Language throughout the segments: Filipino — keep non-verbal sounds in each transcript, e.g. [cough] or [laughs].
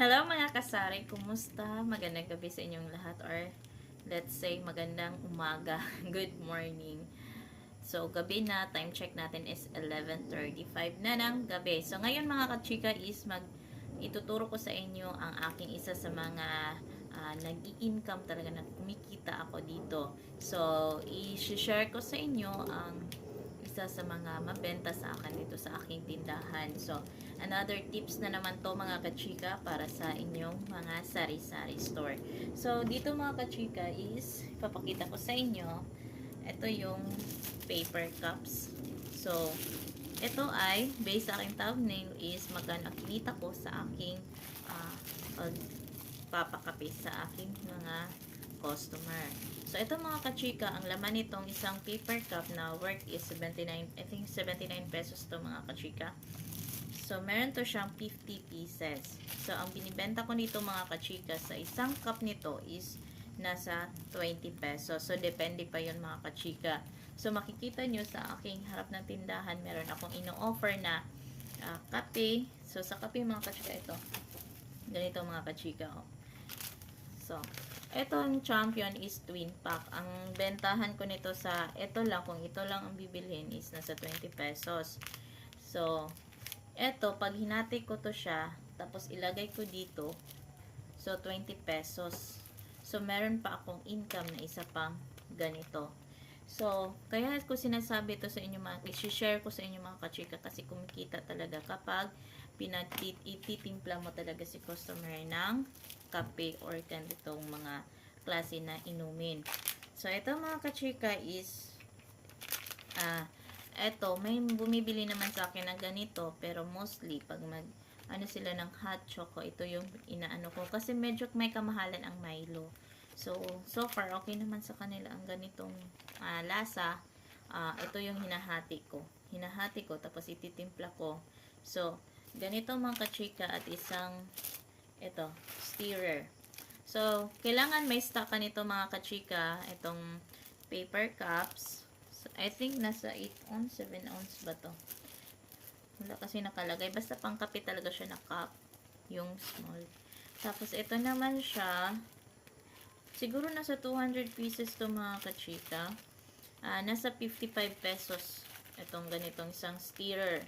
Hello mga kasari, kumusta? Magandang gabi sa inyong lahat or let's say magandang umaga, [laughs] good morning. So gabi na, time check natin is 11.35 na ng gabi. So ngayon mga kachika is mag ituturo ko sa inyo ang aking isa sa mga ah, nag-i-income talaga na kumikita ako dito. So i-share ko sa inyo ang isa sa mga mabenta sa akin dito sa aking tindahan. So, another tips na naman to mga kachika para sa inyong mga sari-sari store. So, dito mga kachika is, papakita ko sa inyo, ito yung paper cups. So, ito ay, based sa aking thumbnail is, magkano ko sa aking ah, pagpapakape sa aking mga customer. So, ito mga kachika, ang laman nitong isang paper cup na worth is 79, I think 79 pesos to mga kachika. So, meron to siyang 50 pieces. So, ang binibenta ko nito mga kachika sa isang cup nito is nasa 20 pesos. So, depende pa yun mga kachika. So, makikita nyo sa aking harap ng tindahan, meron akong ino-offer na ah, kape. So, sa kape mga kachika ito. Ganito mga kachika. Oh. So, Itong champion is twin pack. Ang bentahan ko nito sa, ito lang, kung ito lang ang bibilhin is nasa 20 pesos. So, ito, pag hinati ko to siya, tapos ilagay ko dito, so 20 pesos. So, meron pa akong income na isa pang ganito. So, kaya ko sinasabi to sa inyo mga, i-share ko sa inyo mga kachika kasi kumikita talaga kapag pinagtitimpla mo talaga si customer ng kape or ganitong mga klase na inumin. So, ito mga kachika is ah, eto, may bumibili naman sa akin ng ganito, pero mostly, pag mag, ano sila ng hot choco, ito yung inaano ko. Kasi medyo may kamahalan ang Milo. So, so far, okay naman sa kanila ang ganitong ah, lasa. Ah, ito yung hinahati ko. Hinahati ko, tapos ititimpla ko. So, ganito mga kachika at isang ito, stirrer. So, kailangan may stock ka nito mga kachika, itong paper cups. I think nasa 8 ounce, 7 ounce ba to? Wala kasi nakalagay. Basta pang kape talaga siya na cup. Yung small. Tapos, ito naman siya. Siguro nasa 200 pieces to mga kachika. Ah, nasa 55 pesos. Itong ganitong isang stirrer.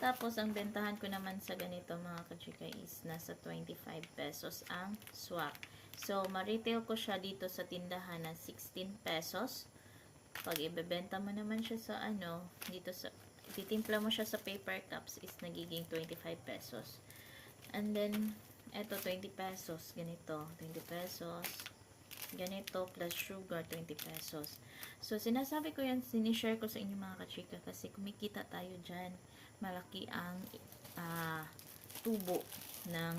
Tapos, ang bentahan ko naman sa ganito mga kachika is nasa 25 pesos ang swap. So, ma-retail ko siya dito sa tindahan ng 16 pesos. Pag ibebenta mo naman siya sa ano, dito sa, titimpla mo siya sa paper cups is nagiging 25 pesos. And then, eto 20 pesos, ganito, 20 pesos. Ganito, plus sugar, 20 pesos. So, sinasabi ko yan, sinishare ko sa inyo mga kachika kasi kumikita tayo dyan malaki ang ah, tubo ng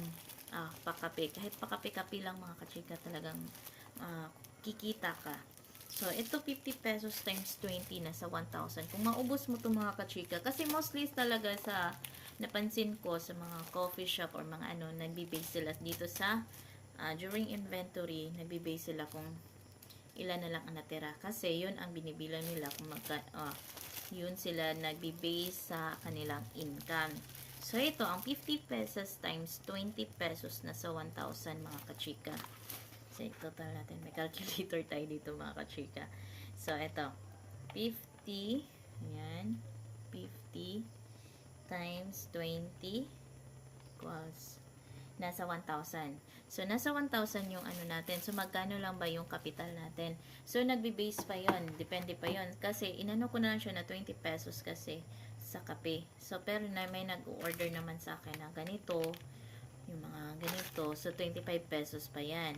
ah, pakape. Kahit pakape-kape lang mga kachika talagang ah, kikita ka. So, ito 50 pesos times 20 nasa 1,000. Kung maubos mo itong mga kachika, kasi mostly talaga sa napansin ko sa mga coffee shop or mga ano, nagbibase sila dito sa ah, during inventory, nagbibase sila kung ilan na lang ang natira. Kasi yun ang binibilang nila kung magka, ah, yun sila nagbe-base sa kanilang income. So, ito, ang 50 pesos times 20 pesos na sa 1,000 mga kachika. So, total natin. May calculator tayo dito mga kachika. So, ito. 50. Ayan. 50 times 20 equals nasa 1,000. So, nasa 1,000 yung ano natin. So, magkano lang ba yung capital natin? So, nagbe-base pa yon Depende pa yon Kasi, inano ko na lang siya na 20 pesos kasi sa kape. So, pero na may nag-order naman sa akin na ganito, yung mga ganito. So, 25 pesos pa yan.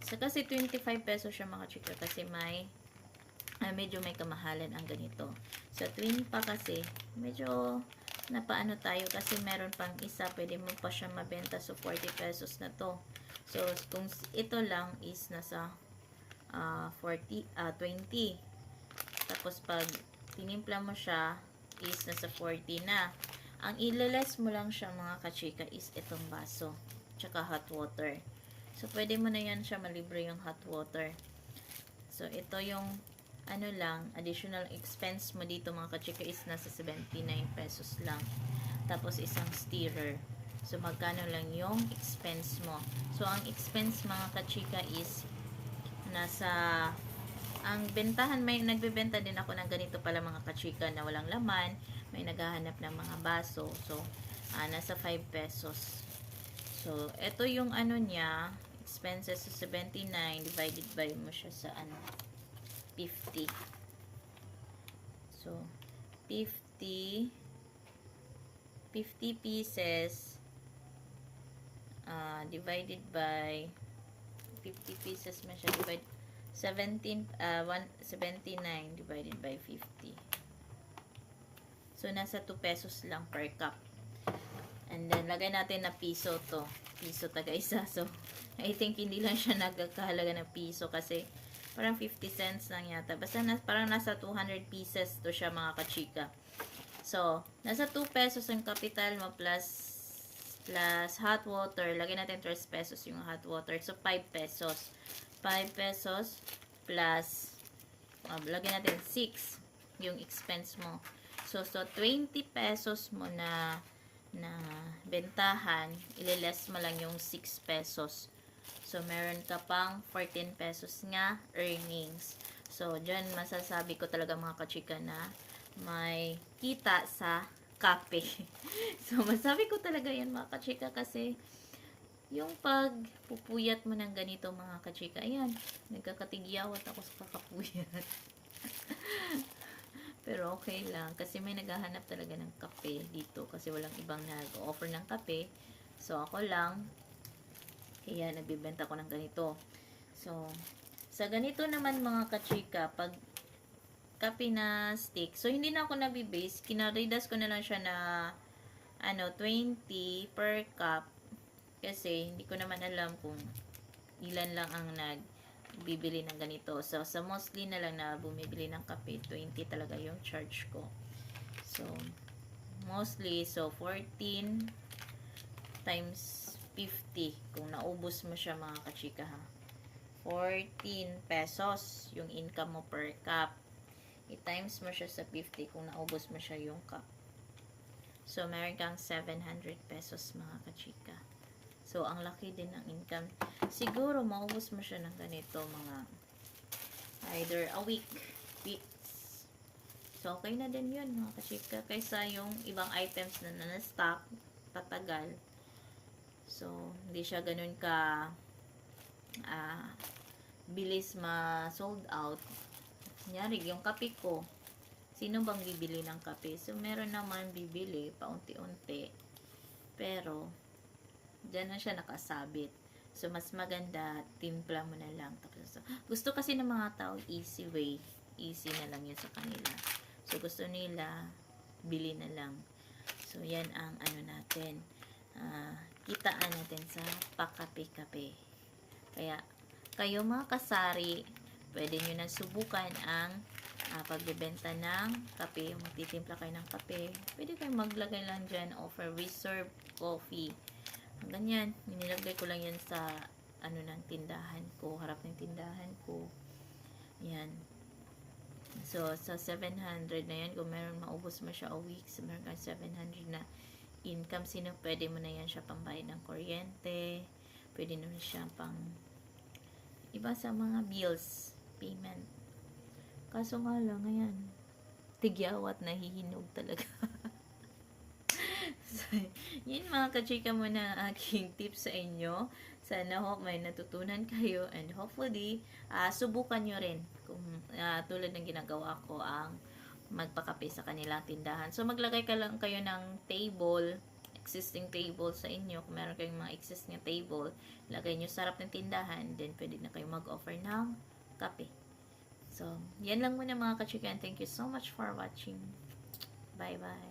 So, kasi 25 pesos siya mga chika kasi may ah, medyo may kamahalan ang ganito. So, twin pa kasi, medyo napaano tayo kasi meron pang isa, pwede mo pa siya mabenta so 40 pesos na to. So, kung ito lang is nasa ah, 40, ah 20. Tapos, pag tinimpla mo siya, is nasa 40 na. Ang ilales mo lang siya mga kachika is itong baso. Tsaka hot water. So, pwede mo na yan siya malibre yung hot water. So, ito yung ano lang, additional expense mo dito mga kachika is nasa 79 pesos lang. Tapos isang stirrer. So, magkano lang yung expense mo. So, ang expense mga kachika is nasa ang bentahan may nagbebenta din ako ng ganito pala mga kachika na walang laman. May naghahanap ng mga baso. So ah, nasa 5 pesos. So ito yung ano niya expenses sa 79 divided by mo siya sa ano 50 so 50 50 pieces ah, divided by 50 pieces man siya divide 17 uh, 1, 79 divided by 50 so nasa 2 pesos lang per cup and then lagay natin na piso to piso taga isa so [laughs] I think hindi lang siya nagkakahalaga ng piso kasi parang 50 cents lang yata basta na, parang nasa 200 pieces to siya mga kachika so nasa 2 pesos ang capital mo plus plus hot water. Lagyan natin 3 pesos yung hot water. So, 5 pesos. 5 pesos plus uh, lagyan natin 6 yung expense mo. So, so 20 pesos mo na na bentahan, ililess mo lang yung 6 pesos. So, meron ka pang 14 pesos nga earnings. So, dyan masasabi ko talaga mga kachika na may kita sa kape. [laughs] so, masabi ko talaga yan mga kachika kasi yung pag pupuyat mo ng ganito mga kachika, ayan, nagkakatigyawat ako sa kakapuyat. [laughs] Pero okay lang, kasi may naghahanap talaga ng kape dito kasi walang ibang nag-offer ng kape. So, ako lang, kaya nagbibenta ko ng ganito. So, sa ganito naman mga kachika, pag kape na stick. So, hindi na ako nabibase. Kinaridas ko na lang siya na ano, 20 per cup. Kasi, hindi ko naman alam kung ilan lang ang nagbibili ng ganito. So, sa mostly na lang na bumibili ng kape, 20 talaga yung charge ko. So, mostly, so, 14 times 50. Kung naubos mo siya mga kachika ha. 14 pesos yung income mo per cup i-times mo siya sa 50 kung naubos mo siya yung cup. So, meron kang 700 pesos mga kachika. So, ang laki din ng income. Siguro, maubos mo siya ng ganito mga either a week, weeks. So, okay na din yun mga kachika. Kaysa yung ibang items na na-stock, tatagal. So, hindi siya ganun ka ah, bilis ma-sold out. Kunyari, yung kape ko, sino bang bibili ng kape? So, meron naman bibili, paunti-unti. Pero, dyan na siya nakasabit. So, mas maganda, timpla mo na lang. Tapos, so, gusto kasi ng mga tao, easy way. Easy na lang yun sa kanila. So, gusto nila, bili na lang. So, yan ang ano natin. ah, kitaan natin sa pakape-kape. Kaya, kayo mga kasari, pwede nyo na subukan ang uh, pagbebenta ng kape. Magtitimpla kayo ng kape. Pwede kayo maglagay lang dyan, offer reserve coffee. Ganyan. Nilagay ko lang yan sa ano ng tindahan ko, harap ng tindahan ko. Yan. So, sa 700 na yan, kung meron maubos mo siya a week, so meron kang 700 na income, sino pwede mo na yan siya pambayad ng kuryente, pwede naman siya pang iba sa mga bills payment. Kaso nga lang, ayan, tigyawat, nahihinog talaga. [laughs] [laughs] yun mga kachika mo na aking [laughs] tips sa inyo. Sana hope may natutunan kayo and hopefully, uh, subukan nyo rin kung uh, tulad ng ginagawa ko ang magpakape sa kanilang tindahan. So, maglagay ka lang kayo ng table, existing table sa inyo. Kung meron kayong mga existing table, lagay nyo sa harap ng tindahan, then pwede na kayo mag-offer ng kape. So, yan lang muna mga kachikan. Thank you so much for watching. Bye-bye.